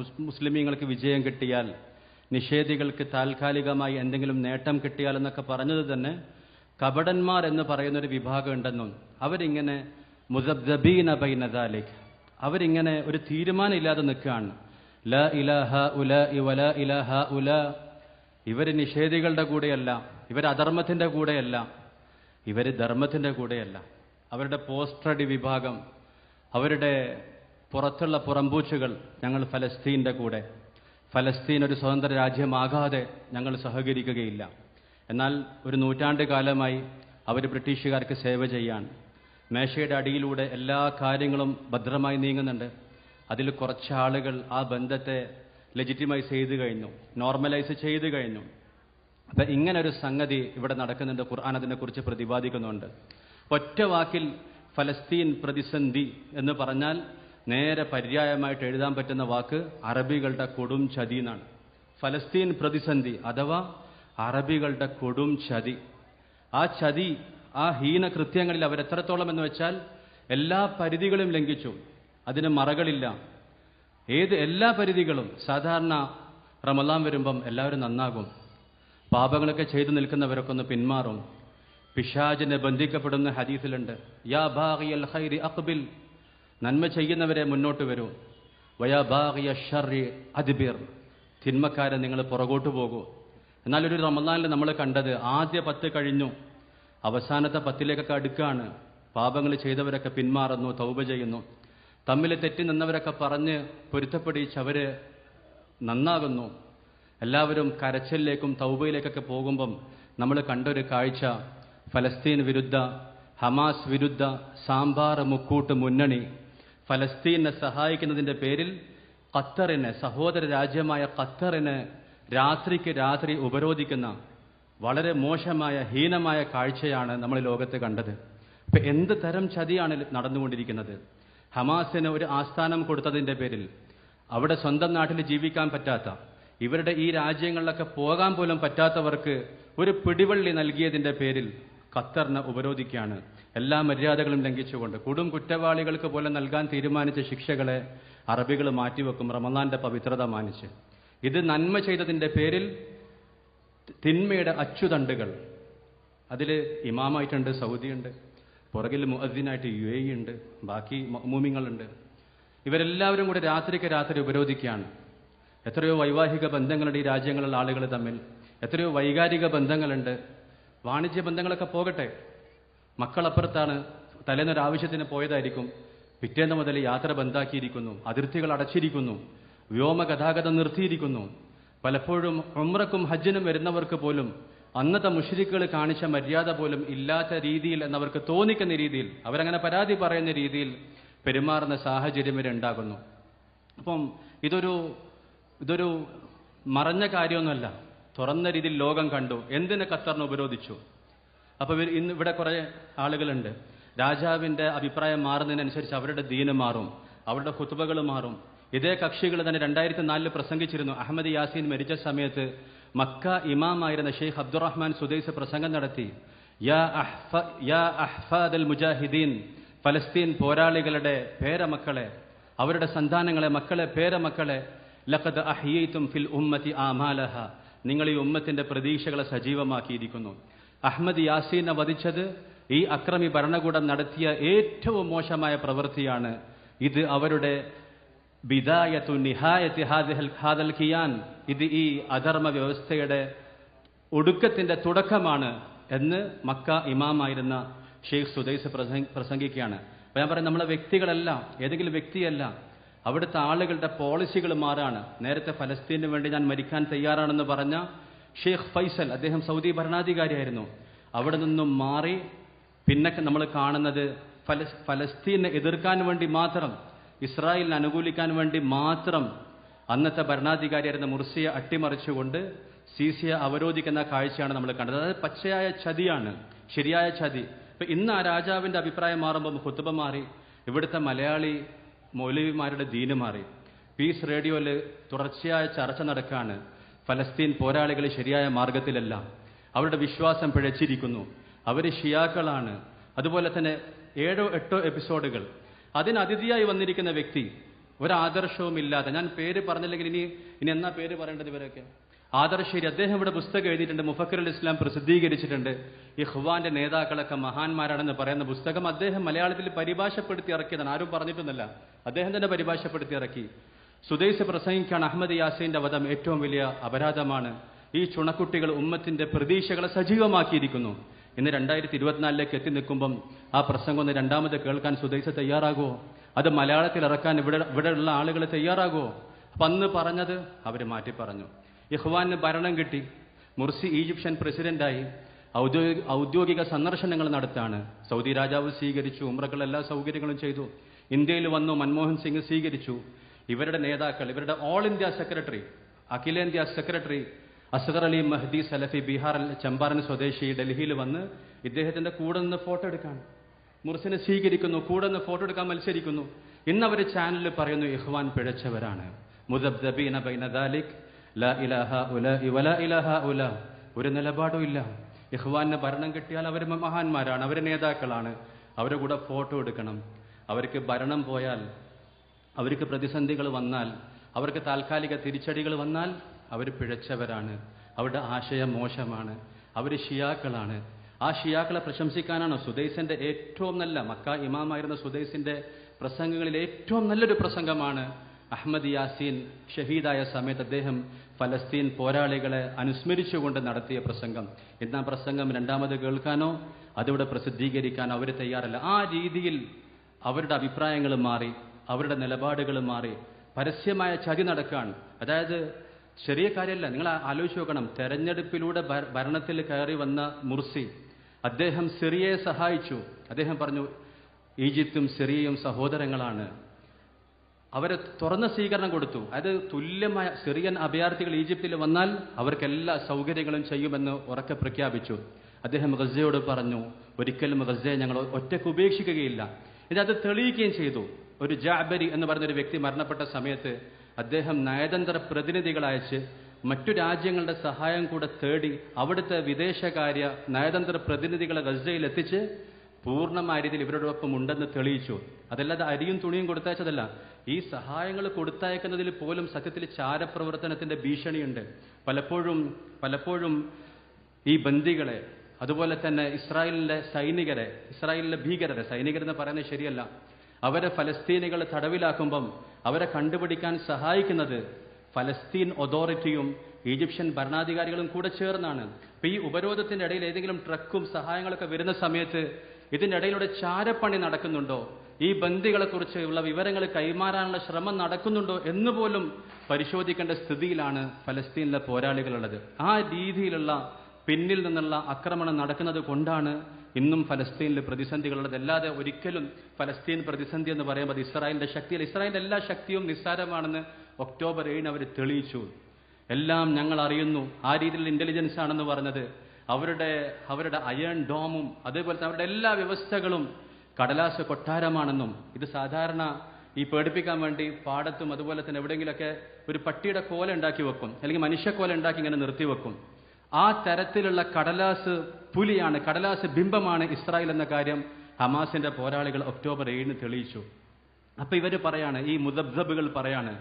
മുസ്- മുസ്ലിമീങ്ങൾക്ക് വിജയം കിട്ടിയാൽ നിഷേധികൾക്ക് താൽക്കാലികമായി എന്തെങ്കിലും നേട്ടം കിട്ടിയാൽ എന്നൊക്കെ പറഞ്ഞത് തന്നെ കപടന്മാർ എന്ന് പറയുന്നൊരു വിഭാഗം ഉണ്ടെന്നും അവരിങ്ങനെ മുസബ്ദബീന ബൈനദാലിക് അവരിങ്ങനെ ഒരു തീരുമാനമില്ലാതെ നിൽക്കുകയാണ്. ല ഇലഹ ഉല ഇവല ഇലഹ ഉല ഇവർ നിഷേധികളുടെ കൂടെയല്ല ഇവർ അധർമ്മത്തിന്റെ കൂടെയല്ല ഇവർ ധർമ്മത്തിന്റെ കൂടെയല്ല. അവരുടെ പോസ്റ്റഡി വിഭാഗം അവരുടെ പുറത്തുള്ള പുറംപൂച്ചുകൾ ഞങ്ങൾ ഫലസ്തീന്റെ കൂടെ. ഫലസ്തീൻ ഒരു സ്വതന്ത്ര രാജ്യമാകാതെ ഞങ്ങൾ സഹകരിക്കുകയില്ല. എന്നാൽ ഒരു നൂറ്റാണ്ട് കാലമായി അവർ ബ്രിട്ടീഷുകാർക്ക് സേവ ചെയ്യാൻ മേശയുടെ അടിയിലൂടെ എല്ലാ കാര്യങ്ങളും ഭദ്രമായി നീങ്ങുന്നുണ്ട്. അതിൽ കുറച്ച് ആളുകൾ ആ ബന്ധത്തെ ലെജിറ്റിമൈസ് ചെയ്തു കഴിഞ്ഞു നോർമലൈസ് ചെയ്തു കഴിഞ്ഞു. അപ്പം ഇങ്ങനെ ഒരു സംഗതി ഇവിടെ നടക്കുന്നുണ്ട്. ഖുർആൻ അതിനെക്കുറിച്ച് പ്രതിപാദിക്കുന്നുണ്ട്. ഒറ്റ വാക്കിൽ ഫലസ്തീൻ പ്രതിസന്ധി എന്ന് പറഞ്ഞാൽ നേരെ പര്യായമായിട്ട് എഴുതാൻ പറ്റുന്ന വാക്ക് അറബികളുടെ കൊടും ചതി എന്നാണ്. ഫലസ്തീൻ പ്രതിസന്ധി അഥവാ അറബികളുടെ കൊടും ചതി. ആ ചതി ആ ഹീന കൃത്യങ്ങളിൽ അവരെത്രത്തോളം എന്ന് വെച്ചാൽ എല്ലാ പരിധികളും ലംഘിച്ചു. അതിന് മറകളില്ല. ഏത് എല്ലാ പരിധികളും സാധാരണ റമലാൻ വരുമ്പം എല്ലാവരും നന്നാകും. പാപങ്ങളൊക്കെ ചെയ്തു നിൽക്കുന്നവരൊക്കെ ഒന്ന് പിന്മാറും. പിശാജിനെ ബന്ധിക്കപ്പെടുന്ന ഹദീസിലുണ്ട് യാ ബാഗിയൽ ഖൈരി അഖ്ബിൽ നന്മ ചെയ്യുന്നവരെ മുന്നോട്ട് വരൂ. വയാ ഷറി അദ്ബിർ തിന്മക്കാരെ നിങ്ങൾ പുറകോട്ട് പോകൂ. എന്നാൽ ഒരു റമദാനിൽ നമ്മൾ കണ്ടത് ആദ്യ പത്ത് കഴിഞ്ഞു. അവസാനത്തെ പത്തിലേക്കൊക്കെ അടുക്കാണ്. പാപങ്ങൾ ചെയ്തവരൊക്കെ പിന്മാറുന്നു തൗബ ചെയ്യുന്നു. തമ്മിൽ തെറ്റി നിന്നവരൊക്കെ പറഞ്ഞ് പൊരുത്തപ്പെടിച്ച് അവർ നന്നാകുന്നു. എല്ലാവരും കരച്ചിലേക്കും തൗബയിലേക്കൊക്കെ പോകുമ്പം നമ്മൾ കണ്ടൊരു കാഴ്ച. ഫലസ്തീൻ വിരുദ്ധ ഹമാസ് വിരുദ്ധ സാമ്പാർ മുക്കൂട്ട് മുന്നണി. ഫലസ്തീനെ സഹായിക്കുന്നതിന്റെ പേരിൽ ഖത്തറിന് സഹോദര രാജ്യമായ ഖത്തറിന് രാത്രിക്ക് രാത്രി ഉപരോധിക്കുന്ന വളരെ മോശമായ ഹീനമായ കാഴ്ചയാണ് നമ്മൾ ലോകത്ത് കണ്ടത്. ഇപ്പൊ എന്ത് തരം ചതിയാണ് നടന്നുകൊണ്ടിരിക്കുന്നത്? ഹമാസിന് ഒരു ആസ്ഥാനം കൊടുത്തതിന്റെ പേരിൽ അവിടെ സ്വന്തം നാട്ടിൽ ജീവിക്കാൻ പറ്റാത്ത ഇവരുടെ ഈ രാജ്യങ്ങളിലൊക്കെ പോകാൻ പോലും പറ്റാത്തവർക്ക് ഒരു പിടിവള്ളി നൽകിയതിന്റെ പേരിൽ ഖത്തറിനെ ഉപരോധിക്കുകയാണ്. എല്ലാ മര്യാദകളും ലംഘിച്ചുകൊണ്ട് കൊടും കുറ്റവാളികൾക്ക് പോലെ നൽകാൻ തീരുമാനിച്ച ശിക്ഷകളെ അറബികൾ മാറ്റിവെക്കും റമദാന്റെ പവിത്രത മാനിച്ച്. ഇത് നന്മ ചെയ്തതിന്റെ പേരിൽ തിന്മയുടെ അച്ചുതണ്ടുകൾ. അതിൽ ഇമാമായിട്ടുണ്ട് സൗദിയുണ്ട് പുറകിൽ മുഅദ്ദിനായിട്ട് യു എ ഉണ്ട് ബാക്കി മൂമിങ്ങളുണ്ട് ഇവരെല്ലാവരും കൂടെ രാത്രിക്ക് രാത്രി ഉപരോധിക്കുകയാണ്. എത്രയോ വൈവാഹിക ബന്ധങ്ങളുണ്ട് ഈ രാജ്യങ്ങളിലുള്ള ആളുകൾ തമ്മിൽ എത്രയോ വൈകാരിക ബന്ധങ്ങളുണ്ട്. വാണിജ്യ ബന്ധങ്ങളൊക്കെ പോകട്ടെ. മക്കളപ്പുറത്താണ് തലേന്നൊരു ആവശ്യത്തിന് പോയതായിരിക്കും. പിറ്റേന്ന് മുതൽ യാത്ര ബന്ധാക്കിയിരിക്കുന്നു. അതിർത്തികൾ അടച്ചിരിക്കുന്നു. വ്യോമ ഗതാഗതം നിർത്തിയിരിക്കുന്നു. പലപ്പോഴും ഉമ്രക്കും ഹജ്ജിനും വരുന്നവർക്ക് പോലും അന്നത്തെ മുഷരിക്കുകൾ കാണിച്ച മര്യാദ പോലും ഇല്ലാത്ത രീതിയിൽ എന്നവർക്ക് തോന്നിക്കുന്ന രീതിയിൽ അവരങ്ങനെ പരാതി പറയുന്ന രീതിയിൽ പെരുമാറുന്ന സാഹചര്യം വരെ ഉണ്ടാകുന്നു. അപ്പം ഇതൊരു ഇതൊരു മറഞ്ഞ കാര്യമൊന്നുമല്ല. തുറന്ന രീതിയിൽ ലോകം കണ്ടു. എന്തിനെ ഖത്തറിനെ ഉപരോധിച്ചു? അപ്പോൾ ഇന്ന് ഇവിടെ കുറെ ആളുകളുണ്ട്. രാജാവിന്റെ അഭിപ്രായം മാറുന്നതിനനുസരിച്ച് അവരുടെ ദീന് മാറും. അവരുടെ കുത്തുബകൾ മാറും. ഇതേ കക്ഷികൾ തന്നെ രണ്ടായിരത്തി നാലിൽ പ്രസംഗിച്ചിരുന്നു. അഹമ്മദ് യാസീൻ മരിച്ച സമയത്ത് മക്ക ഇമാമായിരുന്ന ഷെയ്ഖ് അബ്ദുറഹ്മാൻ സുദൈസ് പ്രസംഗം നടത്തി. യാ അഹ്ഫ- യാ അഹ്ഫാദൽ മുജാഹിദീൻ ഫലസ്തീൻ പോരാളികളുടെ പേരമക്കളെ അവരുടെ സന്താനങ്ങളെ മക്കളെ പേരമക്കളെ ലഖദ് അഹിയും ഫിൽ ഉമ്മത്തി ആമാലഹ. നിങ്ങൾ ഈ ഉമ്മത്തിന്റെ പ്രതീക്ഷകളെ സജീവമാക്കിയിരിക്കുന്നു. അഹമ്മദ് യാസീനെ വധിച്ചത് ഈ അക്രമി ഭരണകൂടം നടത്തിയ ഏറ്റവും മോശമായ പ്രവൃത്തിയാണ്. ഇത് അവരുടെ ബിദായത്തു നിഹായത്തി ഹാദൽ ഖിയാൻ. ഇത് ഈ അധർമ്മ വ്യവസ്ഥയുടെ ഒടുക്കത്തിന്റെ തുടക്കമാണ് എന്ന് മക്ക ഇമാമായിരുന്ന ഷെയ്ഖ് സുദൈസ് പ്രസംഗിക്കുകയാണ്. അപ്പൊ ഞാൻ പറയാം നമ്മളെ വ്യക്തികളല്ല ഏതെങ്കിലും വ്യക്തിയല്ല അവിടുത്തെ ആളുകളുടെ പോളിസികൾ മാറാണ്. നേരത്തെ ഫലസ്തീനു വേണ്ടി ഞാൻ മരിക്കാൻ തയ്യാറാണെന്ന് പറഞ്ഞ ഷെയ്ഖ് ഫൈസൽ അദ്ദേഹം സൗദി ഭരണാധികാരിയായിരുന്നു. അവിടെ നിന്നും മാറി പിന്നെ നമ്മൾ കാണുന്നത് ഫലസ് ഫലസ്തീനെ എതിർക്കാൻ വേണ്ടി മാത്രം ഇസ്രായേലിനെ അനുകൂലിക്കാൻ വേണ്ടി മാത്രം അന്നത്തെ ഭരണാധികാരിയായിരുന്ന മുർസിയെ അട്ടിമറിച്ചുകൊണ്ട് സീസിയെ അവരോധിക്കുന്ന കാഴ്ചയാണ് നമ്മൾ കണ്ടത്. അതായത് പച്ചയായ ചതിയാണ് ശരിയായ ചതി. ഇപ്പൊ ഇന്ന് ആ രാജാവിന്റെ അഭിപ്രായം മാറുമ്പോൾ കുത്തുബ മാറി ഇവിടുത്തെ മലയാളി മൗലവിമാരുടെ ദീന് മാറി. പീസ് റേഡിയോയിൽ തുടർച്ചയായ ചർച്ച നടക്കുകയാണ് ഫലസ്തീൻ പോരാളികൾ ശരിയായ മാർഗത്തിലല്ല അവരുടെ വിശ്വാസം പിഴച്ചിരിക്കുന്നു. അവർ ഷിയാക്കളാണ്. അതുപോലെ തന്നെ ഏഴോ എട്ടോ എപ്പിസോഡുകൾ. അതിന് അതിഥിയായി വന്നിരിക്കുന്ന വ്യക്തി ഒരാദർശവും ഇല്ലാതെ ഞാൻ പേര് പറഞ്ഞില്ലെങ്കിൽ ഇനി ഇനി എന്നാ പേര് പറയേണ്ടത് ഇവരൊക്കെ? ആദർശേരി അദ്ദേഹം ഇവിടെ പുസ്തകം എഴുതിയിട്ടുണ്ട് മുഫക്കറുൽ ഇസ്ലാം പ്രസിദ്ധീകരിച്ചിട്ടുണ്ട്. ഈ ഹുവാന്റെ നേതാക്കളൊക്കെ മഹാന്മാരാണെന്ന് പറയുന്ന പുസ്തകം അദ്ദേഹം മലയാളത്തിൽ പരിഭാഷപ്പെടുത്തി ഇറക്കിയതാണ്. ആരും പറഞ്ഞിട്ടൊന്നുമല്ല. അദ്ദേഹം തന്നെ പരിഭാഷപ്പെടുത്തി ഇറക്കി. സുദൈസ് പ്രസംഗിക്കാൻ അഹമ്മദ് യാസീന്റെ വധം ഏറ്റവും വലിയ അപരാധമാണ്. ഈ ചുണക്കുട്ടികൾ ഉമ്മത്തിന്റെ പ്രതീക്ഷകളെ സജീവമാക്കിയിരിക്കുന്നു. ഇന്ന് രണ്ടായിരത്തി ഇരുപത്തിനാലിലേക്ക് എത്തി നിൽക്കുമ്പം ആ പ്രസംഗം ഒന്ന് രണ്ടാമത് കേൾക്കാൻ സുദൈസ് തയ്യാറാകുമോ അത് മലയാളത്തിൽ ഇറക്കാൻ ഇവിടെ ഇവിടെയുള്ള ആളുകൾ തയ്യാറാകുമോ അപ്പൊ അന്ന് പറഞ്ഞത് അവർ മാറ്റി പറഞ്ഞു. ഇഹ്വാന് ഭരണം കിട്ടി. മുർസി ഈജിപ്ഷ്യൻ പ്രസിഡന്റായി ഔദ്യോഗിക ഔദ്യോഗിക സന്ദർശനങ്ങൾ നടത്താണ്. സൗദി രാജാവ് സ്വീകരിച്ചു ഉമ്രകൾ എല്ലാ സൗകര്യങ്ങളും ചെയ്തു. ഇന്ത്യയിൽ വന്നു മൻമോഹൻ സിംഗ് സ്വീകരിച്ചു. ഇവരുടെ നേതാക്കൾ ഇവരുടെ ഓൾ ഇന്ത്യ സെക്രട്ടറി അഖിലേന്ത്യാ സെക്രട്ടറി അസ്ഗർ അലി മഹദി സലഫി ബീഹാറിൽ ചമ്പാരൻ സ്വദേശി ഡൽഹിയിൽ വന്ന് ഇദ്ദേഹത്തിന്റെ കൂടെ നിന്ന് ഫോട്ടോ എടുക്കാൻ. മുർസിനെ സ്വീകരിക്കുന്നു കൂടെ നിന്ന് ഫോട്ടോ എടുക്കാൻ മത്സരിക്കുന്നു. ഇന്ന് അവർ ചാനലിൽ പറയുന്നു ഇഹ്വാൻ പിഴച്ചവരാണ്. മുദബ്ദബീന ബൈന ദാലിക് ലാ ഇലാഹ ഉല ഒരു നിലപാടും ഇല്ല. ഇഹ്വാന് ഭരണം കിട്ടിയാൽ അവർ മഹാന്മാരാണ് അവർ നേതാക്കളാണ്. അവരുടെ കൂടെ ഫോട്ടോ എടുക്കണം. അവർക്ക് ഭരണം പോയാൽ അവർക്ക് പ്രതിസന്ധികൾ വന്നാൽ അവർക്ക് താൽക്കാലിക തിരിച്ചടികൾ വന്നാൽ അവർ പിഴച്ചവരാണ്. അവരുടെ ആശയം മോശമാണ്. അവർ ഷിയാക്കളാണ്. ആ ഷിയാക്കളെ പ്രശംസിക്കാനാണ് സുദൈസിന്റെ ഏറ്റവും നല്ല മക്ക ഇമാമായിരുന്ന സുദൈസിന്റെ പ്രസംഗങ്ങളിൽ ഏറ്റവും നല്ലൊരു പ്രസംഗമാണ് അഹമ്മദ് യാസീൻ ഷഹീദായ സമയത്ത് അദ്ദേഹം ഫലസ്തീൻ പോരാളികളെ അനുസ്മരിച്ചുകൊണ്ട് നടത്തിയ പ്രസംഗം. ഇന്ന് ആ പ്രസംഗം രണ്ടാമത് കേൾക്കാനോ അതിവിടെ പ്രസിദ്ധീകരിക്കാനോ അവർ തയ്യാറല്ല. ആ രീതിയിൽ അവരുടെ അഭിപ്രായങ്ങൾ മാറി അവരുടെ നിലപാടുകൾ മാറി പരസ്യമായ ചതി നടക്കുകയാണ് അതായത് ചെറിയ കാര്യമല്ല നിങ്ങൾ ആലോചിച്ച് നോക്കണം. തെരഞ്ഞെടുപ്പിലൂടെ ഭരണത്തിൽ കയറി വന്ന മുർസി അദ്ദേഹം സിറിയയെ സഹായിച്ചു. അദ്ദേഹം പറഞ്ഞു ഈജിപ്തും സിറിയയും സഹോദരങ്ങളാണ്. അവരെ തുറന്ന സ്വീകരണം കൊടുത്തു. അത് തുല്യമായ സിറിയൻ അഭയാർത്ഥികൾ ഈജിപ്തിൽ വന്നാൽ അവർക്ക് എല്ലാ സൗകര്യങ്ങളും ചെയ്യുമെന്ന് ഉറക്കെ പ്രഖ്യാപിച്ചു. അദ്ദേഹം ഗസയോട് പറഞ്ഞു ഒരിക്കലും ഗസയെ ഞങ്ങൾ ഒറ്റയ്ക്ക് ഉപേക്ഷിക്കുകയില്ല. ഇത് അത് തെളിയിക്കുകയും ചെയ്തു. ഒരു ജാബരി എന്ന് പറഞ്ഞൊരു വ്യക്തി മരണപ്പെട്ട സമയത്ത് അദ്ദേഹം നയതന്ത്ര പ്രതിനിധികളയച്ച് മറ്റു രാജ്യങ്ങളുടെ സഹായം കൂടെ തേടി അവിടുത്തെ വിദേശകാര്യ നയതന്ത്ര പ്രതിനിധികളെ ഗസയിൽ എത്തിച്ച് പൂർണമായ രീതിയിൽ ഇവരോടൊപ്പം ഉണ്ടെന്ന് തെളിയിച്ചു. അതല്ലാതെ അരിയും തുണിയും കൊടുത്തയച്ചതല്ല. ഈ സഹായങ്ങൾ കൊടുത്തയക്കുന്നതിൽ പോലും സത്യത്തിൽ ചാരപ്രവർത്തനത്തിന്റെ ഭീഷണിയുണ്ട്. പലപ്പോഴും പലപ്പോഴും ഈ ബന്ദികളെ അതുപോലെ തന്നെ ഇസ്രായേലിലെ സൈനികരെ ഇസ്രായേലിലെ ഭീകരരെ സൈനികരെന്ന് പറയുന്നത് ശരിയല്ല. അവരെ ഫലസ്തീനികൾ തടവിലാക്കുമ്പം അവരെ കണ്ടുപിടിക്കാൻ സഹായിക്കുന്നത് ഫലസ്തീൻ അതോറിറ്റിയും ഈജിപ്ഷ്യൻ ഭരണാധികാരികളും കൂടെ ചേർന്നാണ്. അപ്പൊ ഈ ഉപരോധത്തിന്റെ ഇടയിൽ ഏതെങ്കിലും ട്രക്കും സഹായങ്ങളൊക്കെ വരുന്ന സമയത്ത് ഇതിന്റെ ഇടയിലൂടെ ചാരപ്പണി നടക്കുന്നുണ്ടോ? ഈ ബന്ദികളെക്കുറിച്ചുള്ള വിവരങ്ങൾ കൈമാറാനുള്ള ശ്രമം നടക്കുന്നുണ്ടോ എന്ന് പോലും പരിശോധിക്കേണ്ട സ്ഥിതിയിലാണ് ഫലസ്തീനിലെ പോരാളികളുള്ളത്. ആ രീതിയിലുള്ള പിന്നിൽ നിന്നുള്ള ആക്രമണം നടക്കുന്നത് കൊണ്ടാണ് ഇന്നും ഫലസ്തീനിൽ പ്രതിസന്ധികളുള്ളത്. അല്ലാതെ ഒരിക്കലും ഫലസ്തീൻ പ്രതിസന്ധി എന്ന് പറയുമ്പോൾ അത് ഇസ്രായേലിന്റെ ശക്തിയല്ല. ഇസ്രായേലിന്റെ എല്ലാ ശക്തിയും നിസ്സാരമാണെന്ന് ഒക്ടോബർ ഏഴിന് അവർ തെളിയിച്ചു. എല്ലാം ഞങ്ങൾ അറിയുന്നു. ആ രീതിയിൽ ഇന്റലിജൻസ് ആണെന്ന് പറഞ്ഞത്. അവരുടെ അവരുടെ അയൺ ഡോമും അതേപോലെ തന്നെ അവരുടെ എല്ലാ വ്യവസ്ഥകളും കടലാസ കൊട്ടാരമാണെന്നും ഇത് സാധാരണ ഈ പേടിപ്പിക്കാൻ വേണ്ടി പാടത്തും അതുപോലെ തന്നെ എവിടെയെങ്കിലുമൊക്കെ ഒരു പട്ടിയുടെ കോല ഉണ്ടാക്കി വെക്കും അല്ലെങ്കിൽ മനുഷ്യക്കോല ഉണ്ടാക്കി ഇങ്ങനെ നിർത്തി വെക്കും. ആ തരത്തിലുള്ള കടലാസ് പുലിയാണ് കടലാസ് ബിംബമാണ് ഇസ്രായേൽ എന്ന കാര്യം ഹമാസിന്റെ പോരാളികൾ ഒക്ടോബർ ഏഴിന് തെളിയിച്ചു. അപ്പൊ ഇവർ പറയാണ് ഈ മുദബ്ദബുകൾ പറയാണ്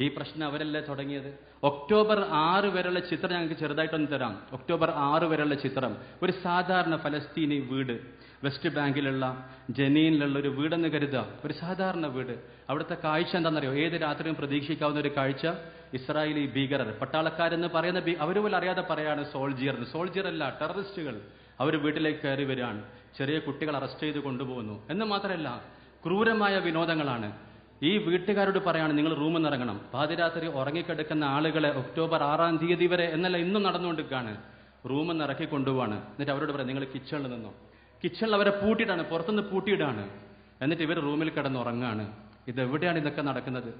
ഈ പ്രശ്നം അവരല്ലേ തുടങ്ങിയത്? ഒക്ടോബർ ആറ് വരെയുള്ള ചിത്രം ഞങ്ങൾക്ക് ചെറുതായിട്ടൊന്ന് തരാം. ഒക്ടോബർ ആറ് വരെയുള്ള ചിത്രം. ഒരു സാധാരണ ഫലസ്തീനി വീട്. വെസ്റ്റ് ബാങ്കിലുള്ള ജനീനിലുള്ള ഒരു വീടെന്ന് കരുതുക. ഒരു സാധാരണ വീട്. അവിടുത്തെ കാഴ്ച എന്താണെന്നറിയോ? ഏത് രാത്രിയും പ്രതീക്ഷിക്കാവുന്ന ഒരു കാഴ്ച ഇസ്രായേലി ഭീകരർ. പട്ടാളക്കാരെന്ന് പറയുന്ന അവർ പോലും അറിയാതെ പറയാണ് സോൾജിയർ സോൾജിയർ അല്ല ടെററിസ്റ്റുകൾ. അവർ വീട്ടിലേക്ക് കയറി വരികയാണ് ചെറിയ കുട്ടികൾ അറസ്റ്റ് ചെയ്ത് കൊണ്ടുപോകുന്നു. എന്ന് മാത്രമല്ല ക്രൂരമായ വിനോദങ്ങളാണ്. ഈ വീട്ടുകാരോട് പറയാണ് നിങ്ങൾ റൂമിൽ നിന്ന് ഇറങ്ങണം. പാതിരാത്രി ഉറങ്ങിക്കിടക്കുന്ന ആളുകളെ ഒക്ടോബർ ആറാം തീയതി വരെ എന്നല്ല ഇന്നും നടന്നുകൊണ്ടിരിക്കുകയാണ്. റൂമിൽ നിന്ന് ഇറക്കി കൊണ്ടുപോവാണ്. എന്നിട്ട് അവരോട് പറയാം നിങ്ങൾ കിച്ചണിൽ നിന്നോ? കിച്ചണിൽ അവരെ പൂട്ടിയിട്ടാണ് പുറത്തുനിന്ന് പൂട്ടിയിടാണ്. എന്നിട്ട് ഇവർ റൂമിൽ കിടന്ന് ഉറങ്ങാണ് ഇത് എവിടെയാണ് ഇതൊക്കെ നടക്കുന്നത്?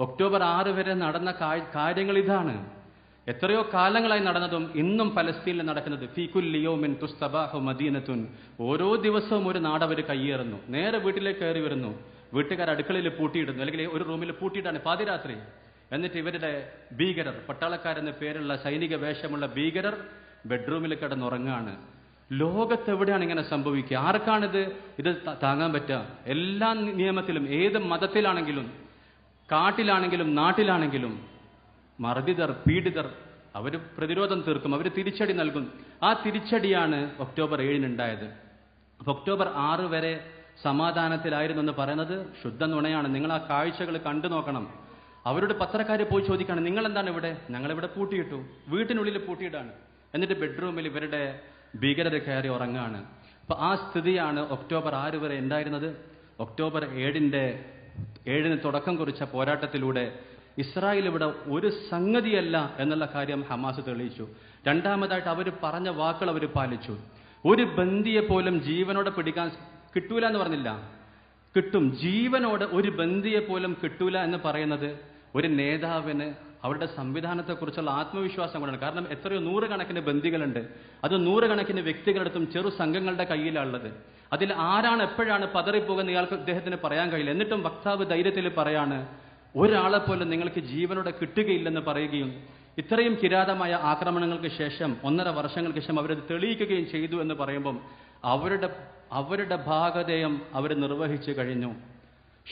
ഒക്ടോബർ ആറ് വരെ നടന്ന കാര്യങ്ങൾ ഇതാണ്. എത്രയോ കാലങ്ങളായി നടന്നതും ഇന്നും പലസ്തീനിൽ നടക്കുന്നത്. ഫീകുല്ലിയോമിൻ ലിയോമിൻ തുസ്തബാഹു മദീനത്തുൻ. ഓരോ ദിവസവും ഒരു നാട് അവർ കയ്യേറുന്നു. നേരെ വീട്ടിലേക്ക് കയറി വരുന്നു. വീട്ടുകാർ അടുക്കളയിൽ പൂട്ടിയിടുന്നു. അല്ലെങ്കിൽ ഒരു റൂമിൽ പൂട്ടിയിട്ടാണ് പാതിരാത്രി. എന്നിട്ട് ഇവരുടെ ഭീകരർ പട്ടാളക്കാരെന്ന പേരുള്ള സൈനിക വേഷമുള്ള ഭീകരർ ബെഡ്റൂമിൽ കിടന്നുറങ്ങാണ്. ലോകത്തെവിടെയാണ് ഇങ്ങനെ സംഭവിക്കുക? ആർക്കാണിത്? ഇത് താങ്ങാൻ പറ്റുക എല്ലാ നിയമത്തിലും ഏത് മതത്തിലാണെങ്കിലും കാട്ടിലാണെങ്കിലും നാട്ടിലാണെങ്കിലും മർദ്ദിതർ പീഡിതർ അവർ പ്രതിരോധം തീർക്കും അവർ തിരിച്ചടി നൽകും. ആ തിരിച്ചടിയാണ് ഒക്ടോബർ ഏഴിനുണ്ടായത് അപ്പൊ ഒക്ടോബർ ആറ് വരെ സമാധാനത്തിലായിരുന്നു എന്ന് പറയുന്നത് ശുദ്ധ നുണയാണ്. നിങ്ങൾ ആ കാഴ്ചകൾ കണ്ടു നോക്കണം. അവരോട് പത്രക്കാരെ പോയി ചോദിക്കാണ് നിങ്ങൾ എന്താണ് ഇവിടെ? ഞങ്ങൾ ഇവിടെ പൂട്ടിയിട്ടു. വീട്ടിനുള്ളിൽ പൂട്ടിയിട്ടാണ് എന്നിട്ട് ബെഡ്റൂമിൽ ഇവരുടെ ഭീകരത കയറി ഉറങ്ങാണ് അപ്പൊ ആ സ്ഥിതിയാണ് ഒക്ടോബർ ആറ് വരെ ഉണ്ടായിരുന്നത് ഒക്ടോബർ ഏഴിന്റെ ഏഴിന് തുടക്കം കുറിച്ച പോരാട്ടത്തിലൂടെ ഇസ്രായേൽ ഇവിടെ ഒരു സംഗതിയല്ല എന്നുള്ള കാര്യം ഹമാസ് തെളിയിച്ചു. രണ്ടാമതായിട്ട് അവർ പറഞ്ഞ വാക്കുകൾ അവർ പാലിച്ചു. ഒരു ബന്ദിയെ പോലും ജീവനോടെ പിടിക്കാൻ കിട്ടൂല എന്ന് പറഞ്ഞില്ല. കിട്ടും. ജീവനോട് ഒരു ബന്ധിയെ പോലും കിട്ടൂല എന്ന് പറയുന്നത് ഒരു നേതാവിന് അവരുടെ സംവിധാനത്തെക്കുറിച്ചുള്ള ആത്മവിശ്വാസം കൊണ്ടാണ്. കാരണം എത്രയോ നൂറുകണക്കിന് ബന്ധികളുണ്ട്. അത് നൂറുകണക്കിന് വ്യക്തികളടുത്തും ചെറു സംഘങ്ങളുടെ കയ്യിലുള്ളത് അതിൽ ആരാണ് എപ്പോഴാണ് പതറിപ്പോകുന്ന ഇയാൾക്ക് അദ്ദേഹത്തിന് പറയാൻ കഴിയില്ല. എന്നിട്ടും വക്താവ് ധൈര്യത്തിൽ പറയാണ് ഒരാളെ പോലും നിങ്ങൾക്ക് ജീവനോടെ കിട്ടുകയില്ലെന്ന് പറയുകയും ഇത്രയും കിരാതമായ ആക്രമണങ്ങൾക്ക് ശേഷം ഒന്നര വർഷങ്ങൾക്ക് ശേഷം അവരത് തെളിയിക്കുകയും ചെയ്തു എന്ന് പറയുമ്പം അവരുടെ അവരുടെ ഭാഗതയം അവർ നിർവഹിച്ചു കഴിഞ്ഞു.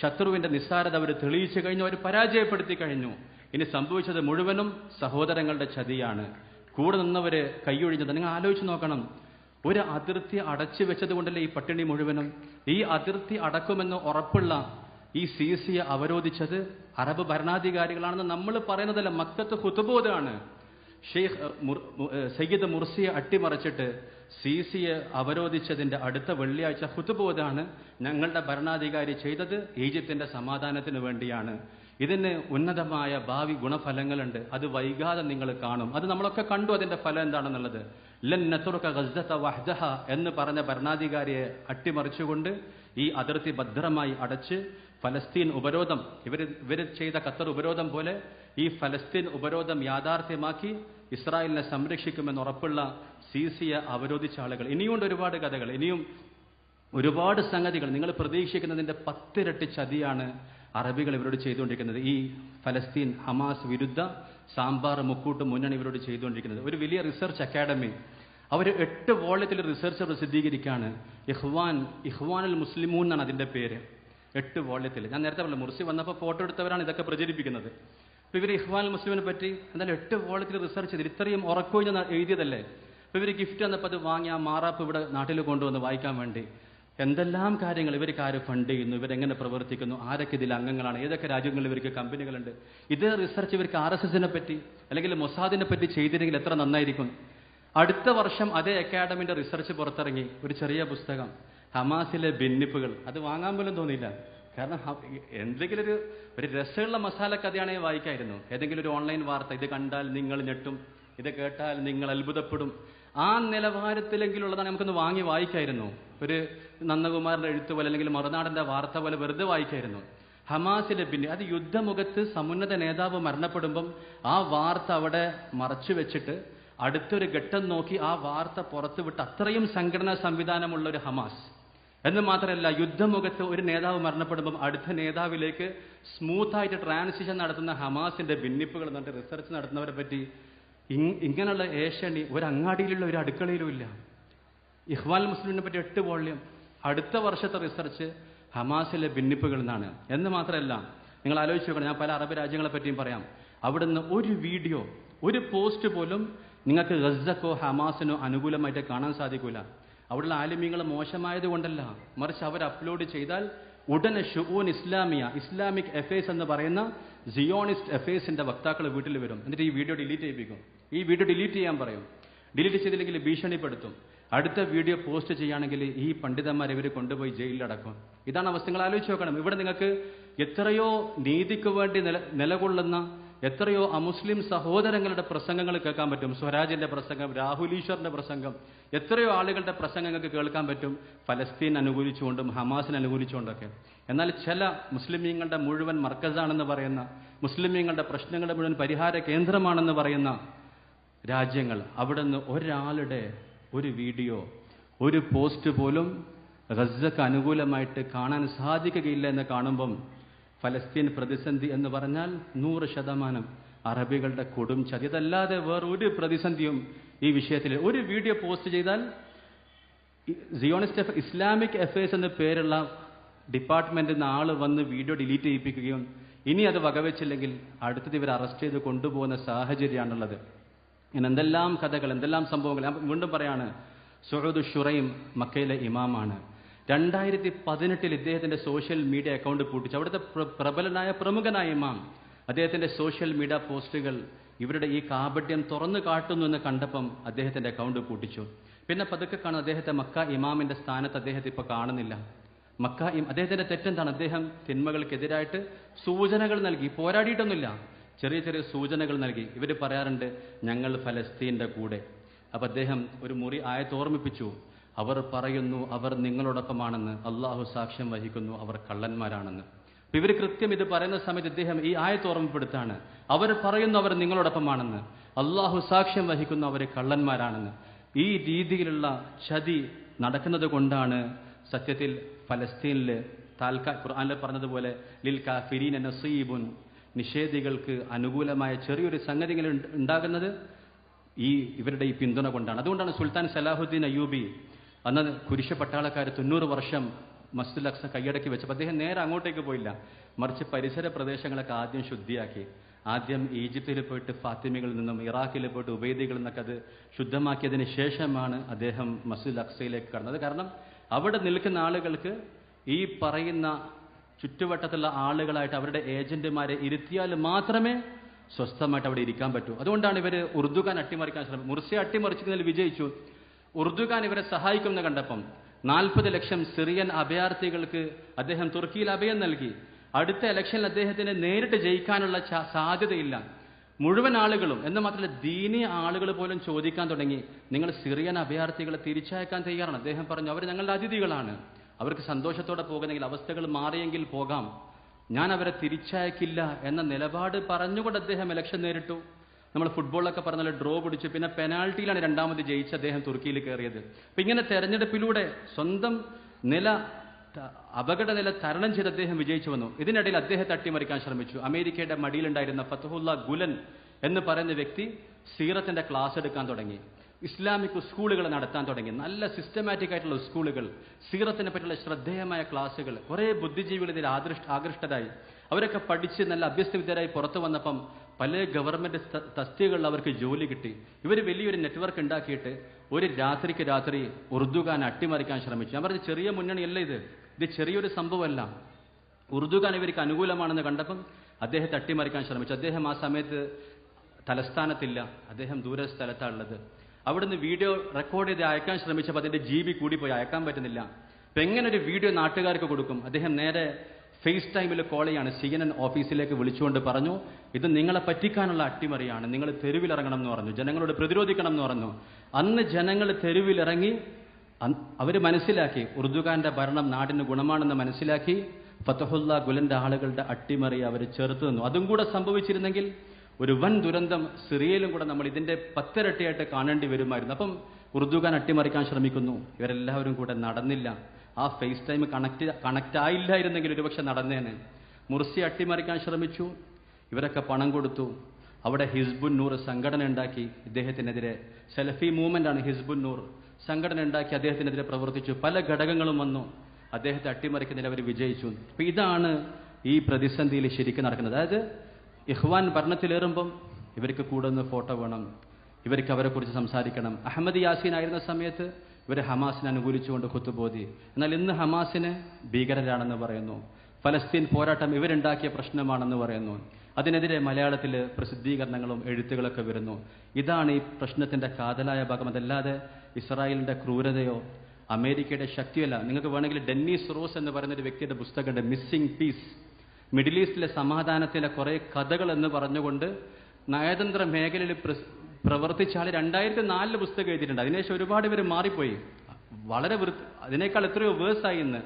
ശത്രുവിന്റെ നിസ്സാരത അവർ തെളിയിച്ചു കഴിഞ്ഞു അവർ പരാജയപ്പെടുത്തി കഴിഞ്ഞു. ഇനി സംഭവിച്ചത് മുഴുവനും സഹോദരങ്ങളുടെ ചതിയാണ്. കൂടെ നിന്നവര് കൈയൊഴിഞ്ഞത് നിങ്ങൾ ആലോചിച്ച് നോക്കണം. ഒരു അതിർത്തി അടച്ചു വെച്ചതുകൊണ്ടല്ലേ ഈ പട്ടിണി മുഴുവനും? ഈ അതിർത്തി അടക്കുമെന്ന് ഉറപ്പുള്ള ഈ സി സിയെ അവരോധിച്ചത് അറബ് ഭരണാധികാരികളാണെന്ന് നമ്മൾ പറയുന്നതല്ല മക്കത്ത് ഹുത്തുബോധാണ് ഷെയ്ഖ് സയ്യിദ് മുർസിയെ അട്ടിമറിച്ചിട്ട് സി സിയെ അവരോധിച്ചതിന്റെ അടുത്ത വെള്ളിയാഴ്ച ഹുത്തുബോധാണ് ഞങ്ങളുടെ ഭരണാധികാരി ചെയ്തത് ഈജിപ്തിന്റെ സമാധാനത്തിന് വേണ്ടിയാണ്. ഇതിന് ഉന്നതമായ ഭാവി ഗുണഫലങ്ങളുണ്ട്. അത് വൈകാതെ നിങ്ങൾ കാണും. അത് നമ്മളൊക്കെ കണ്ടു അതിന്റെ ഫലം എന്താണെന്നുള്ളത്. ലൻ നതുറുക ഗസ്സത വഹ്ദഹ എന്ന് പറഞ്ഞ ഭരണാധികാരിയെ അട്ടിമറിച്ചുകൊണ്ട് ഈ അതിർത്തി ഭദ്രമായി അടച്ച് ഫലസ്തീൻ ഉപരോധം. ഇവർ ഇവർ ചെയ്ത ഖത്തർ ഉപരോധം പോലെ ഈ ഫലസ്തീൻ ഉപരോധം യാഥാർത്ഥ്യമാക്കി ഇസ്രായേലിനെ സംരക്ഷിക്കുമെന്ന് ഉറപ്പുള്ള സി സിയെ അവരോധിച്ച ആളുകൾ. ഇനിയുണ്ട് ഒരുപാട് കഥകൾ. ഇനിയും ഒരുപാട് സംഗതികൾ. നിങ്ങൾ പ്രതീക്ഷിക്കുന്നതിന്റെ പത്തിരട്ടി ചതിയാണ് അറബികൾ ഇവരോട് ചെയ്തുകൊണ്ടിരിക്കുന്നത്. ഈ ഫലസ്തീൻ ഹമാസ് വിരുദ്ധ സാമ്പാർ മുക്കൂട്ട് മുന്നണി ഇവരോട് ചെയ്തുകൊണ്ടിരിക്കുന്നത്. ഒരു വലിയ റിസർച്ച് അക്കാഡമി. അവർ എട്ട് വോളത്തിൽ റിസർച്ച് പ്രസിദ്ധീകരിക്കുകയാണ്. ഇഹ്വാൻ ഇഹ്വാനുൽ മുസ്ലിമൂൻ എന്നാണ് അതിന്റെ പേര്. എട്ട് വോള്യത്തിൽ. ഞാൻ നേരത്തെ പറഞ്ഞു മുർസി വന്നപ്പോൾ ഫോട്ടോ എടുത്തവരാണ് ഇതൊക്കെ പ്രചരിപ്പിക്കുന്നത്. അപ്പൊ ഇവർ ഇഹ്വാൻ മുസ്ലിമിനെ പറ്റി എന്തായാലും എട്ട് വോളത്തിൽ റിസർച്ച് ചെയ്ത് ഇത്രയും ഉറക്കൊഴിഞ്ഞ എഴുതിയതല്ലേ? അപ്പൊ ഇവർ ഗിഫ്റ്റ് വന്നപ്പോൾ അത് വാങ്ങി ആ മാറാപ്പ് ഇവിടെ നാട്ടിൽ കൊണ്ടുവന്ന് വായിക്കാൻ വേണ്ടി. എന്തെല്ലാം കാര്യങ്ങൾ ഇവർക്ക് ആര് ഫണ്ട് ചെയ്യുന്നു? ഇവരെങ്ങനെ പ്രവർത്തിക്കുന്നു? ആരൊക്കെ ഇതിൽ അംഗങ്ങളാണ്? ഏതൊക്കെ രാജ്യങ്ങളിൽ ഇവർക്ക് കമ്പനികളുണ്ട്? ഇത് റിസർച്ച് ഇവർക്ക് ആർ എസ് എസിനെ പറ്റി അല്ലെങ്കിൽ മൊസാദിനെ പറ്റി ചെയ്തിരുന്നെങ്കിൽ എത്ര നന്നായിരിക്കും? അടുത്ത വർഷം അതേ അക്കാഡമിന്റെ റിസർച്ച് പുറത്തിറങ്ങി. ഒരു ചെറിയ പുസ്തകം. ഹമാസിലെ ഭിന്നിപ്പുകൾ. അത് വാങ്ങാൻ പോലും തോന്നിയില്ല. കാരണം എന്തെങ്കിലും ഒരു ഒരു രസമുള്ള മസാല കഥയാണെങ്കിൽ വായിക്കായിരുന്നു. ഏതെങ്കിലും ഒരു ഓൺലൈൻ വാർത്ത ഇത് കണ്ടാൽ നിങ്ങൾ ഞെട്ടും ഇത് കേട്ടാൽ നിങ്ങൾ അത്ഭുതപ്പെടും. ആ നിലവാരത്തിലെങ്കിലുള്ളതാണ് നമുക്കൊന്ന് വാങ്ങി വായിക്കായിരുന്നു. ഒരു നന്ദകുമാറിന്റെ എഴുത്ത് പോലെ അല്ലെങ്കിൽ മറുനാടന്റെ വാർത്ത പോലെ വെറുതെ വായിക്കായിരുന്നു. ഹമാസിലെ പിന്നെ അത് യുദ്ധമുഖത്ത് സമുന്നത നേതാവ് മരണപ്പെടുമ്പം ആ വാർത്ത അവിടെ മറച്ചു വെച്ചിട്ട് അടുത്തൊരു ഘട്ടം നോക്കി ആ വാർത്ത പുറത്തുവിട്ട് അത്രയും സംഘടനാ സംവിധാനമുള്ള ഒരു ഹമാസ്. എന്ന് മാത്രമല്ല യുദ്ധമുഖത്ത് ഒരു നേതാവ് മരണപ്പെടുമ്പം അടുത്ത നേതാവിലേക്ക് സ്മൂത്തായിട്ട് ട്രാൻസിഷൻ നടത്തുന്ന ഹമാസിന്റെ ഭിന്നിപ്പുകൾ എന്നിട്ട് റിസർച്ച് നടത്തുന്നവരെ പറ്റി ഇങ്ങനെയുള്ള ഏഷ്യണി ഒരു അങ്ങാടിയിലുള്ള ഒരു അടുക്കളയിലും ഇല്ല. ഇഹ്വാൽ മുസ്ലിമിനെ പറ്റി എട്ട് വോള്യം. അടുത്ത വർഷത്തെ റിസർച്ച് ഹമാസിലെ ഭിന്നിപ്പുകൾ എന്നാണ് എന്ന് മാത്രമല്ല നിങ്ങൾ ആലോചിച്ച് നോക്കണം ഞാൻ പല അറബ് രാജ്യങ്ങളെ പറ്റിയും പറയാം. അവിടുന്ന് ഒരു വീഡിയോ ഒരു പോസ്റ്റ് പോലും നിങ്ങൾക്ക് ഗസക്കോ ഹമാസിനോ അനുകൂലമായിട്ട് കാണാൻ സാധിക്കൂല. അവിടെയുള്ള ആലിമ്യങ്ങൾ മോശമായത് കൊണ്ടല്ല. മറിച്ച് അവർ അപ്ലോഡ് ചെയ്താൽ ഉടനെ ഷുഊൻ ഇസ്ലാമിയ ഇസ്ലാമിക് എഫേഴ്സ് എന്ന് പറയുന്ന സിയോണിസ്റ്റ് എഫേഴ്സിന്റെ വക്താക്കൾ വീട്ടിൽ വരും. എന്നിട്ട് ഈ വീഡിയോ ഡിലീറ്റ് ചെയ്യിപ്പിക്കും. ഈ വീഡിയോ ഡിലീറ്റ് ചെയ്യാൻ പറയും. ഡിലീറ്റ് ചെയ്തില്ലെങ്കിൽ ഭീഷണിപ്പെടുത്തും. അടുത്ത വീഡിയോ പോസ്റ്റ് ചെയ്യുകയാണെങ്കിൽ ഈ പണ്ഡിതന്മാർ ഇവർ കൊണ്ടുപോയി ജയിലിലടക്കും ഇതാണ് അവസ്ഥ. നിങ്ങൾ ആലോചിച്ച് നോക്കണം. ഇവിടെ നിങ്ങൾക്ക് എത്രയോ നീതിക്ക് വേണ്ടി നില നിലകൊള്ളുന്ന എത്രയോ അമുസ്ലിം സഹോദരങ്ങളുടെ പ്രസംഗങ്ങൾ കേൾക്കാൻ പറ്റും. സ്വരാജിന്റെ പ്രസംഗം രാഹുൽ ഈശ്വറിന്റെ പ്രസംഗം എത്രയോ ആളുകളുടെ പ്രസംഗങ്ങൾക്ക് കേൾക്കാൻ പറ്റും. ഫലസ്തീൻ അനുകൂലിച്ചുകൊണ്ടും ഹമാസിനെ അനുകൂലിച്ചുകൊണ്ടൊക്കെ. എന്നാൽ ചില മുസ്ലിമീങ്ങളുടെ മുഴുവൻ മർക്കസാണെന്ന് പറയുന്ന മുസ്ലിമീങ്ങളുടെ പ്രശ്നങ്ങളുടെ മുഴുവൻ പരിഹാര കേന്ദ്രമാണെന്ന് പറയുന്ന രാജ്യങ്ങൾ അവിടുന്ന് ഒരാളുടെ ഒരു വീഡിയോ ഒരു പോസ്റ്റ് പോലും ഗസക്ക് അനുകൂലമായിട്ട് കാണാൻ സാധിക്കുകയില്ല എന്ന് കാണുമ്പം ഫലസ്തീൻ പ്രതിസന്ധി എന്ന് പറഞ്ഞാൽ നൂറ് ശതമാനം അറബികളുടെ കൊടും ചതി. അതല്ലാതെ വേറൊരു പ്രതിസന്ധിയും ഈ വിഷയത്തിൽ ഒരു വീഡിയോ പോസ്റ്റ് ചെയ്താൽ സിയോണിസ്റ്റ് ഇസ്ലാമിക് അഫയേഴ്സ് എന്ന പേരുള്ള ഡിപ്പാർട്ട്മെന്റിൽ നിന്ന് ആൾ വന്ന് വീഡിയോ ഡിലീറ്റ് ചെയ്യിപ്പിക്കുകയും ഇനി അത് വകവെച്ചില്ലെങ്കിൽ അടുത്തത് ഇവർ അറസ്റ്റ് ചെയ്ത് കൊണ്ടുപോകുന്ന സാഹചര്യമാണുള്ളത്. ഇങ്ങനെ എന്തെല്ലാം കഥകൾ എന്തെല്ലാം സംഭവങ്ങൾ? വീണ്ടും പറയാണ് സുഹദ് ഷുറൈം മക്കയിലെ ഇമാമാണ്. രണ്ടായിരത്തി പതിനെട്ടിൽ ഇദ്ദേഹത്തിന്റെ സോഷ്യൽ മീഡിയ അക്കൗണ്ട് പൂട്ടിച്ചു. അവിടുത്തെ പ്രബലനായ പ്രമുഖനായ ഇമാം അദ്ദേഹത്തിന്റെ സോഷ്യൽ മീഡിയ പോസ്റ്റുകൾ ഇവരുടെ ഈ കാപട്യം തുറന്നു കാട്ടുന്നു എന്ന് കണ്ടപ്പം അദ്ദേഹത്തിന്റെ അക്കൗണ്ട് പൂട്ടിച്ചു. പിന്നെ പതുക്കെ കാണാൻ അദ്ദേഹത്തെ മക്ക ഇമാമിന്റെ സ്ഥാനത്ത് അദ്ദേഹത്തെ ഇപ്പൊ കാണുന്നില്ല. മക്ക അദ്ദേഹത്തിന്റെ തെറ്റെന്താണ്? അദ്ദേഹം തിന്മകൾക്കെതിരായിട്ട് സൂചനകൾ നൽകി. പോരാടിയിട്ടൊന്നുമില്ല. ചെറിയ ചെറിയ സൂചനകൾ നൽകി. ഇവർ പറയാറുണ്ട് ഞങ്ങൾ ഫലസ്തീന്റെ കൂടെ. അപ്പൊ അദ്ദേഹം ഒരു മുറി ആയത്ത് ഓർമ്മിപ്പിച്ചു. അവർ പറയുന്നു അവർ നിങ്ങളോടൊപ്പമാണെന്ന്. അള്ളാഹു സാക്ഷ്യം വഹിക്കുന്നു അവർ കള്ളന്മാരാണെന്ന്. ഇവർ കൃത്യം ഇത് പറയുന്ന സമയത്ത് ഇദ്ദേഹം ഈ ആയത്ത് ഓർമ്മപ്പെടുത്താണ്. അവർ പറയുന്നു അവർ നിങ്ങളോടൊപ്പമാണെന്ന്. അള്ളാഹു സാക്ഷ്യം വഹിക്കുന്നു അവർ കള്ളന്മാരാണെന്ന്. ഈ രീതിയിലുള്ള ചതി നടക്കുന്നത് കൊണ്ടാണ് സത്യത്തിൽ ഫലസ്തീനിൽ താൽക്കാ ഖുർആാനിൽ പറഞ്ഞതുപോലെ ലിൽ കാഫിരീന നസീബുൻ. നിഷേധികൾക്ക് അനുകൂലമായ ചെറിയൊരു സംഗതികൾ ഉണ്ട്- ഉണ്ടാകുന്നത് ഈ ഇവരുടെ ഈ പിന്തുണ കൊണ്ടാണ്. അതുകൊണ്ടാണ് സുൽത്താൻ സലാഹുദ്ദീൻ അയ്യൂബി അന്ന് കുരിശ പട്ടാളക്കാർ തൊണ്ണൂറ് വർഷം മസ്ജിദുൽ അക്സ കൈയടക്കി വെച്ചപ്പോൾ അദ്ദേഹം നേരെ അങ്ങോട്ടേക്ക് പോയില്ല. മറിച്ച് പരിസര പ്രദേശങ്ങളൊക്കെ ആദ്യം ശുദ്ധിയാക്കി. ആദ്യം ഈജിപ്തിൽ പോയിട്ട് ഫാത്തിമികളിൽ നിന്നും ഇറാഖിൽ പോയിട്ട് ഉബൈദികളിൽ നിന്നൊക്കെ അത് ശുദ്ധമാക്കിയതിന് ശേഷമാണ് അദ്ദേഹം മസ്ജിദ് അക്സയിലേക്ക് കടന്നത്. കാരണം അവിടെ നിൽക്കുന്ന ആളുകൾക്ക് ഈ പറയുന്ന ചുറ്റുവട്ടത്തുള്ള ആളുകളായിട്ട് അവരുടെ ഏജന്റുമാരെ ഇരുത്തിയാൽ മാത്രമേ സ്വസ്ഥമായിട്ട് അവിടെ ഇരിക്കാൻ പറ്റൂ. അതുകൊണ്ടാണ് ഇവർ ഉറുദുഖാൻ അട്ടിമറിക്കാൻ ശ്രമം മുർസി അട്ടിമറിച്ചതിൽ വിജയിച്ചു. ഉറുദുഖാൻ ഇവരെ സഹായിക്കുമെന്ന് കണ്ടപ്പം നാൽപ്പത് ലക്ഷം സിറിയൻ അഭയാർത്ഥികൾക്ക് അദ്ദേഹം തുർക്കിയിൽ അഭയം നൽകി. അടുത്ത ഇലക്ഷനിൽ അദ്ദേഹത്തിന് നേരിട്ട് ജയിക്കാനുള്ള സാധ്യതയില്ല. മുഴുവൻ ആളുകളും എന്ന് മാത്രമല്ല ദീനി ആളുകൾ പോലും ചോദിക്കാൻ തുടങ്ങി. നിങ്ങൾ സിറിയൻ അഭയാർത്ഥികളെ തിരിച്ചയക്കാൻ തയ്യാറാണ്. അദ്ദേഹം പറഞ്ഞു അവർ ഞങ്ങളുടെ അതിഥികളാണ്. അവർക്ക് സന്തോഷത്തോടെ പോകുന്നെങ്കിൽ അവസ്ഥകൾ മാറിയെങ്കിൽ പോകാം. ഞാൻ അവരെ തിരിച്ചയക്കില്ല എന്ന നിലപാട് പറഞ്ഞുകൊണ്ട് അദ്ദേഹം ഇലക്ഷൻ നേരിട്ടു. നമ്മൾ ഫുട്ബോളിലൊക്കെ പറഞ്ഞാൽ ഡ്രോ പിടിച്ച് പിന്നെ പെനാൾട്ടിയിലാണ് രണ്ടാമത് ജയിച്ച് അദ്ദേഹം തുർക്കിയിൽ കയറിയത്. അപ്പം ഇങ്ങനെ തെരഞ്ഞെടുപ്പിലൂടെ സ്വന്തം നില ത- അപകട നില തരണം ചെയ്ത് അദ്ദേഹം വിജയിച്ചു വന്നു. ഇതിനിടയിൽ അദ്ദേഹം അട്ടിമറിക്കാൻ ശ്രമിച്ചു. അമേരിക്കയുടെ മടിയിലുണ്ടായിരുന്ന ഫത്തഹുല്ല ഗുലൻ എന്ന് പറയുന്ന വ്യക്തി സീറത്തിന്റെ ക്ലാസ് എടുക്കാൻ തുടങ്ങി. ഇസ്ലാമിക് സ്കൂളുകൾ നടത്താൻ തുടങ്ങി. നല്ല സിസ്റ്റമാറ്റിക് ആയിട്ടുള്ള സ്കൂളുകൾ സീറത്തിനെ പറ്റിയുള്ള ശ്രദ്ധേയമായ ക്ലാസ്സുകൾ കുറേ ബുദ്ധിജീവികൾ ഇതിൽ ആകൃഷ്ട ആകൃഷ്ടരായി. അവരൊക്കെ പഠിച്ച് നല്ല അഭ്യസ്തവിദ്യരായി പുറത്തു വന്നപ്പം പല ഗവൺമെന്റ് തസ്തികകളിൽ അവർക്ക് ജോലി കിട്ടി. ഇവർ വലിയൊരു നെറ്റ്വർക്ക് ഉണ്ടാക്കിയിട്ട് ഒരു രാത്രിക്ക് രാത്രി ഉറുദുഖാൻ അട്ടിമറിക്കാൻ ശ്രമിച്ചു. ഞാൻ പറഞ്ഞ ചെറിയ മുന്നണിയല്ല ഇത്? ഇത് ചെറിയൊരു സംഭവമല്ല. ഉറുദുഖാൻ ഇവർക്ക് അനുകൂലമാണെന്ന് കണ്ടപ്പം അദ്ദേഹത്തെ അട്ടിമറിക്കാൻ ശ്രമിച്ചു. അദ്ദേഹം ആ സമയത്ത് തലസ്ഥാനത്തില്ല. അദ്ദേഹം ദൂര സ്ഥലത്താണുള്ളത് അവിടുന്ന് വീഡിയോ റെക്കോർഡ് ചെയ്ത് അയക്കാൻ ശ്രമിച്ചപ്പോൾ അതിന്റെ ജി ബി കൂടിപ്പോയി. അയക്കാൻ പറ്റുന്നില്ല. അപ്പൊ എങ്ങനെ ഒരു വീഡിയോ നാട്ടുകാർക്ക് കൊടുക്കും? അദ്ദേഹം നേരെ ഫേസ് ടൈമിൽ കോൾ ചെയ്യാണ് സി എൻ എൻ ഓഫീസിലേക്ക് വിളിച്ചുകൊണ്ട് പറഞ്ഞു ഇത് നിങ്ങളെ പറ്റിക്കാനുള്ള അട്ടിമറിയാണ്. നിങ്ങൾ തെരുവിലിറങ്ങണം എന്ന് പറഞ്ഞു. ജനങ്ങളോട് പ്രതിരോധിക്കണം എന്ന് പറഞ്ഞു. അന്ന് ജനങ്ങൾ തെരുവിലിറങ്ങി അവർ മനസ്സിലാക്കി. ഉറുദുഖാന്റെ ഭരണം നാടിന് ഗുണമാണെന്ന് മനസ്സിലാക്കി. ഫത്തഹുല്ല ഗുലന്റെ ആളുകളുടെ അട്ടിമറി അവർ ചെറുത്തു നിന്നു. അതും കൂടെ സംഭവിച്ചിരുന്നെങ്കിൽ ഒരു വൻ ദുരന്തം സിറിയയിലും കൂടെ നമ്മൾ ഇതിന്റെ പത്തിരട്ടിയായിട്ട് കാണേണ്ടി വരുമായിരുന്നു. അപ്പം ഉറുദുഖാൻ അട്ടിമറിക്കാൻ ശ്രമിക്കുന്നു. ഇവരെല്ലാവരും കൂടെ നടന്നില്ല. ആ ഫേസ് ടൈം കണക്ട് കണക്ട് ആയില്ലായിരുന്നെങ്കിൽ ഒരുപക്ഷെ നടന്നേനെ. മുർസി അട്ടിമറിക്കാൻ ശ്രമിച്ചു. ഇവരൊക്കെ പണം കൊടുത്തു. അവിടെ ഹിസ്ബുൻ നൂർ സംഘടന ഉണ്ടാക്കി ഇദ്ദേഹത്തിനെതിരെ. സെൽഫി മൂവ്മെന്റ് ആണ് ഹിസ്ബുൻ നൂർ സംഘടന ഉണ്ടാക്കി അദ്ദേഹത്തിനെതിരെ പ്രവർത്തിച്ചു. പല ഘടകങ്ങളും വന്നു. അദ്ദേഹത്തെ അട്ടിമറിക്കുന്നതിൽ അവർ വിജയിച്ചു. അപ്പൊ ഇതാണ് ഈ പ്രതിസന്ധിയിൽ ശരിക്കും നടക്കുന്നത്. അതായത് ഇഹ്വാൻ ഭരണത്തിലേറുമ്പം ഇവർക്ക് കൂടെ നിന്ന് ഫോട്ടോ വേണം. ഇവർക്ക് അവരെക്കുറിച്ച് സംസാരിക്കണം. അഹമ്മദ് യാസീൻ ആയിരുന്ന സമയത്ത് ഇവർ ഹമാസിനെ അനുകൂലിച്ചുകൊണ്ട് കുത്തുബോധി. എന്നാൽ ഇന്ന് ഹമാസിന് ഭീകരരാണെന്ന് പറയുന്നു. ഫലസ്തീൻ പോരാട്ടം ഇവരുണ്ടാക്കിയ പ്രശ്നമാണെന്ന് പറയുന്നു. അതിനെതിരെ മലയാളത്തിൽ പ്രസിദ്ധീകരണങ്ങളും എഴുത്തുകളൊക്കെ വരുന്നു. ഇതാണ് ഈ പ്രശ്നത്തിന്റെ കാതലായ ഭാഗം. അതല്ലാതെ ഇസ്രായേലിന്റെ ക്രൂരതയോ അമേരിക്കയുടെ ശക്തിയല്ല. നിങ്ങൾക്ക് വേണമെങ്കിൽ ഡെന്നീസ് റോസ് എന്ന് പറയുന്ന ഒരു വ്യക്തിയുടെ പുസ്തകമുണ്ട് മിസ്സിംഗ് പീസ്. മിഡിൽ ഈസ്റ്റിലെ സമാധാനത്തിലെ കുറേ കഥകൾ എന്ന് പറഞ്ഞുകൊണ്ട് നയതന്ത്ര മേഖലയിൽ പ്രവർത്തിച്ച ആൾ രണ്ടായിരത്തി നാലിൽ പുസ്തകം എഴുതിയിട്ടുണ്ട്. അതിനുശേഷം ഒരുപാട് പേര് മാറിപ്പോയി. വളരെ വൃത്തി അതിനേക്കാൾ എത്രയോ വേഴ്സായി ഇന്ന്.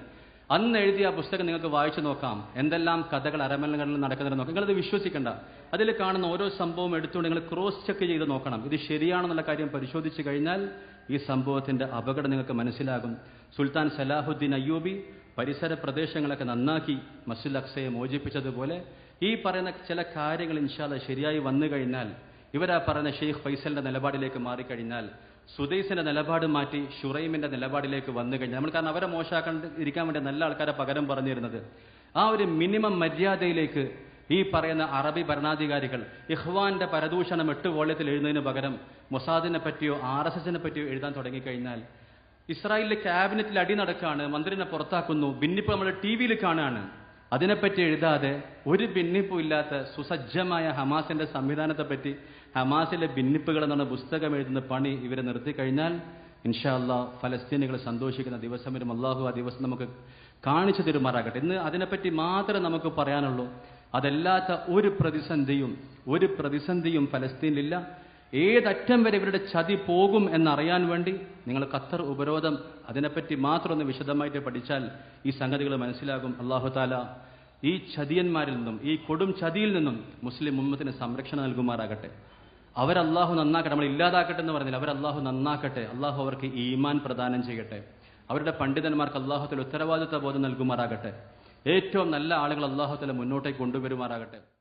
അന്ന് എഴുതിയ ആ പുസ്തകം നിങ്ങൾക്ക് വായിച്ചു നോക്കാം. എന്തെല്ലാം കഥകൾ അരമലകളിൽ നടക്കുന്നുണ്ട് നോക്കാം. നിങ്ങളത് വിശ്വസിക്കേണ്ട. അതിൽ കാണുന്ന ഓരോ സംഭവം എടുത്തുകൊണ്ട് നിങ്ങൾ ക്രോസ് ചെക്ക് ചെയ്ത് നോക്കണം. ഇത് ശരിയാണെന്നുള്ള കാര്യം പരിശോധിച്ചു കഴിഞ്ഞാൽ ഈ സംഭവത്തിന്റെ അപകടം നിങ്ങൾക്ക് മനസ്സിലാകും. സുൽത്താൻ സലാഹുദ്ദീൻ അയ്യൂബി പരിസര പ്രദേശങ്ങളൊക്കെ നന്നാക്കി മസ്ജിദ് അക്സയെ മോചിപ്പിച്ചതുപോലെ ഈ പറയുന്ന ചില കാര്യങ്ങൾ ഇൻഷാല്ല ശരിയായി വന്നു കഴിഞ്ഞാൽ ഇവരാ പറഞ്ഞ ഷെയ്ഖ് ഫൈസലിന്റെ നിലപാടിലേക്ക് മാറിക്കഴിഞ്ഞാൽ സുദൈസിന്റെ നിലപാട് മാറ്റി ഷുറൈമിന്റെ നിലപാടിലേക്ക് വന്നു കഴിഞ്ഞാൽ നമ്മൾ കാരണം അവരെ മോശമാക്കാൻ ഇരിക്കാൻ വേണ്ടി നല്ല ആൾക്കാരെ പകരം പറഞ്ഞിരുന്നത്. ആ ഒരു മിനിമം മര്യാദയിലേക്ക് ഈ പറയുന്ന അറബി ഭരണാധികാരികൾ ഇഹ്വാന്റെ പരദൂഷണം എട്ട് വോള്യത്തിൽ എഴുതുന്നതിന് പകരം മൊസാദിനെ പറ്റിയോ ആർ എസ് എസിനെ പറ്റിയോ എഴുതാൻ തുടങ്ങിക്കഴിഞ്ഞാൽ ഇസ്രായേലിലെ ക്യാബിനറ്റിൽ അടി നടക്കാണ് മന്ത്രിനെ പുറത്താക്കുന്നു ഭിന്നിപ്പ് നമ്മൾ ടി വിയിൽ കാണുകയാണ്. അതിനെപ്പറ്റി എഴുതാതെ ഒരു ഭിന്നിപ്പും ഇല്ലാത്ത സുസജ്ജമായ ഹമാസിന്റെ സംവിധാനത്തെപ്പറ്റി ഹമാസിലെ ഭിന്നിപ്പുകൾ എന്നാണ് പുസ്തകം എഴുതുന്ന പണി ഇവരെ നിർത്തി കഴിഞ്ഞാൽ ഇൻഷാ അള്ളാഹ് ഫലസ്തീനികൾ സന്തോഷിക്കുന്ന ദിവസം വരും. അള്ളാഹു ആ ദിവസം നമുക്ക് കാണിച്ചു തരുമാറാകട്ടെ. ഇന്ന് അതിനെപ്പറ്റി മാത്രമേ നമുക്ക് പറയാനുള്ളൂ. അതല്ലാത്ത ഒരു പ്രതിസന്ധിയും ഒരു പ്രതിസന്ധിയും ഫലസ്തീനിലില്ല. ഏതറ്റം വരെ ഇവരുടെ ചതി പോകും എന്നറിയാൻ വേണ്ടി നിങ്ങൾ ഖത്തർ ഉപരോധം അതിനെപ്പറ്റി മാത്രം ഒന്ന് വിശദമായിട്ട് പഠിച്ചാൽ ഈ സംഗതികൾ മനസ്സിലാകും. അള്ളാഹു താല ഈ ചതിയന്മാരിൽ നിന്നും ഈ കൊടും ചതിയിൽ നിന്നും മുസ്ലിം ഉമ്മത്തിന് സംരക്ഷണം നൽകുമാറാകട്ടെ. അവരല്ലാഹു നന്നാക്കട്ടെ നമ്മൾ ഇല്ലാതാക്കട്ടെ എന്ന് പറഞ്ഞില്ല. അവരല്ലാഹു നന്നാക്കട്ടെ അള്ളാഹു അവർക്ക് ഈമാൻ പ്രദാനം ചെയ്യട്ടെ. അവരുടെ പണ്ഡിതന്മാർക്ക് അള്ളാഹുത്തിൽ ഉത്തരവാദിത്വ ബോധം നൽകുമാറാകട്ടെ. ഏറ്റവും നല്ല ആളുകൾ അള്ളാഹുത്തിൽ മുന്നോട്ടേക്ക് കൊണ്ടുവരുമാറാകട്ടെ.